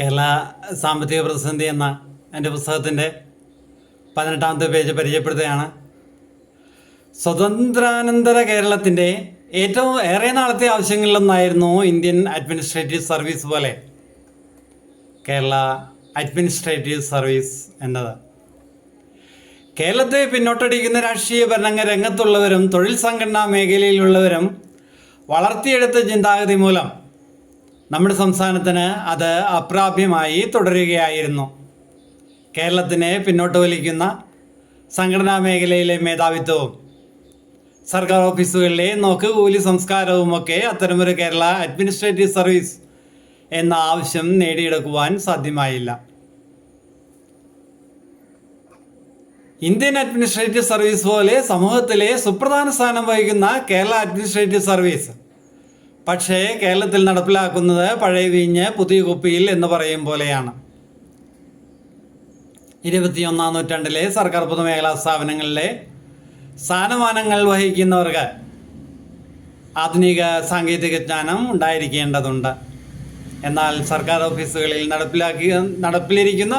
കേരള സാമ്പത്തിക പ്രതിസന്ധി എന്ന എന്റെ പുസ്തകത്തിന്റെ പതിനെട്ടാമത്തെ പേജ് പരിചയപ്പെടുത്തുകയാണ്. സ്വതന്ത്രാനന്തര കേരളത്തിന്റെ ഏറ്റവും ഏറെ നാളത്തെ ആവശ്യങ്ങളിലൊന്നായിരുന്നു ഇന്ത്യൻ അഡ്മിനിസ്ട്രേറ്റീവ് സർവീസ് പോലെ. കേരള അഡ്മിനിസ്ട്രേറ്റീവ് സർവീസ് എന്നത്. കേരളത്തെ പിന്നോട്ടടിക്കുന്ന രാഷ്ട്രീയ ഭരണ രംഗത്തുള്ളവരും തൊഴിൽ സംഘടനാ മേഖലയിലുള്ളവരും വളർത്തിയെടുത്ത ചിന്താഗതി മൂലം നമ്മുടെ സംസ്ഥാനത്തിന് അത് അപ്രാപ്യമായി തുടരുകയായിരുന്നു. കേരളത്തിനെ പിന്നോട്ട് വലിക്കുന്ന സംഘടനാ മേഖലയിലെ മേധാവിത്വവും സർക്കാർ ഓഫീസുകളിലെ നോക്ക് കൂലി സംസ്കാരവുമൊക്കെ അത്തരമൊരു കേരള അഡ്മിനിസ്ട്രേറ്റീവ് സർവീസ് എന്ന ആവശ്യം നേടിയെടുക്കുവാൻ സാധ്യമായില്ല. ഇന്ത്യൻ അഡ്മിനിസ്ട്രേറ്റീവ് സർവീസ് പോലെ സമൂഹത്തിലെ സുപ്രധാന സ്ഥാനം വഹിക്കുന്ന കേരള അഡ്മിനിസ്ട്രേറ്റീവ് സർവീസ് പക്ഷേ കേരളത്തിൽ നടപ്പിലാക്കുന്നത് പഴയ വീഞ്ഞ് പുതിയ കുപ്പിയിൽ എന്ന് പറയും പോലെയാണ്. ഇരുപത്തിയൊന്നാം നൂറ്റാണ്ടിലെ സർക്കാർ പൊതുമേഖലാ സ്ഥാപനങ്ങളിലെ സ്ഥാനമാനങ്ങൾ വഹിക്കുന്നവർക്ക് ആധുനിക സാങ്കേതിക ജ്ഞാനം ഉണ്ടായിരിക്കേണ്ടതുണ്ട്. എന്നാൽ സർക്കാർ ഓഫീസുകളിൽ നടപ്പിലാക്കി നടപ്പിലിരിക്കുന്ന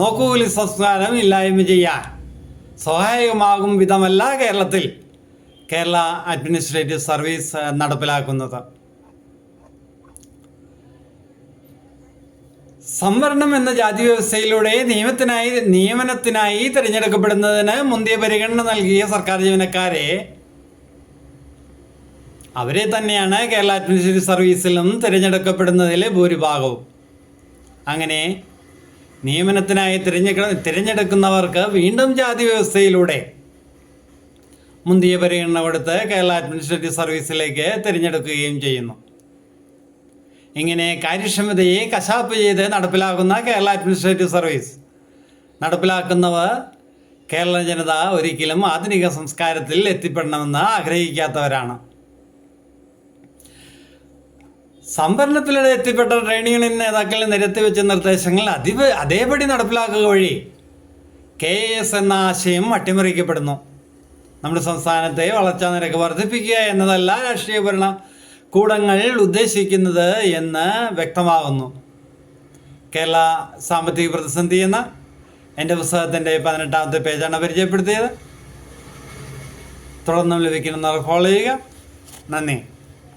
നോക്കുകൂലി സംസ്കാരം ഇല്ലായ്മ ചെയ്യാൻ സഹായകമാകും വിധമല്ല കേരളത്തിൽ കേരള അഡ്മിനിസ്ട്രേറ്റീവ് സർവീസ് നടപ്പിലാക്കുന്നത്. സംവരണം എന്ന ജാതി വ്യവസ്ഥയിലൂടെ നിയമത്തിനായി നിയമനത്തിനായി തിരഞ്ഞെടുക്കപ്പെടുന്നതിന് മുന്തിയ പരിഗണന നൽകിയ സർക്കാർ ജീവനക്കാരെ അവരെ തന്നെയാണ് കേരള അഡ്മിനിസ്ട്രേറ്റീവ് സർവീസിലും തിരഞ്ഞെടുക്കപ്പെടുന്നതിൽ ഭൂരിഭാഗവും. അങ്ങനെ നിയമനത്തിനായി തിരഞ്ഞെടുക്ക തിരഞ്ഞെടുക്കുന്നവർക്ക് വീണ്ടും ജാതി വ്യവസ്ഥയിലൂടെ മുന്തിയ പരിഗണന കൊടുത്ത് കേരള അഡ്മിനിസ്ട്രേറ്റീവ് സർവീസിലേക്ക് തിരഞ്ഞെടുക്കുകയും ചെയ്യുന്നു. ഇങ്ങനെ കാര്യക്ഷമതയെ കശാപ്പ് ചെയ്ത് നടപ്പിലാക്കുന്ന കേരള അഡ്മിനിസ്ട്രേറ്റീവ് സർവീസ്. നടപ്പിലാക്കുന്നവർ കേരള ജനത ഒരിക്കലും ആധുനിക സംസ്കാരത്തിൽ എത്തിപ്പെടണമെന്ന് ആഗ്രഹിക്കാത്തവരാണ്. സംഭരണത്തിലൂടെ എത്തിപ്പെട്ട ട്രേഡ് യൂണിയൻ നേതാക്കൾ നിരത്തി വെച്ച നിർദ്ദേശങ്ങൾ അതിവ അതേപടി നടപ്പിലാക്കുക വഴി കെ എസ് എന്ന ആശയം അട്ടിമറിക്കപ്പെടുന്നു. നമ്മുടെ സംസ്ഥാനത്തെ വളർച്ചാ നിരക്ക് വർദ്ധിപ്പിക്കുക എന്നതല്ല രാഷ്ട്രീയ ഭരണ കൂടങ്ങൾ ഉദ്ദേശിക്കുന്നത് എന്ന് വ്യക്തമാകുന്നു. കേരള സാമ്പത്തിക പ്രതിസന്ധി എന്ന എന്റെ പുസ്തകത്തിന്റെ പതിനെട്ടാമത്തെ പേജാണ് പരിചയപ്പെടുത്തിയത്. തുടർന്നും ലഭിക്കുന്ന ഫോളോ ചെയ്യുക നന്ദി.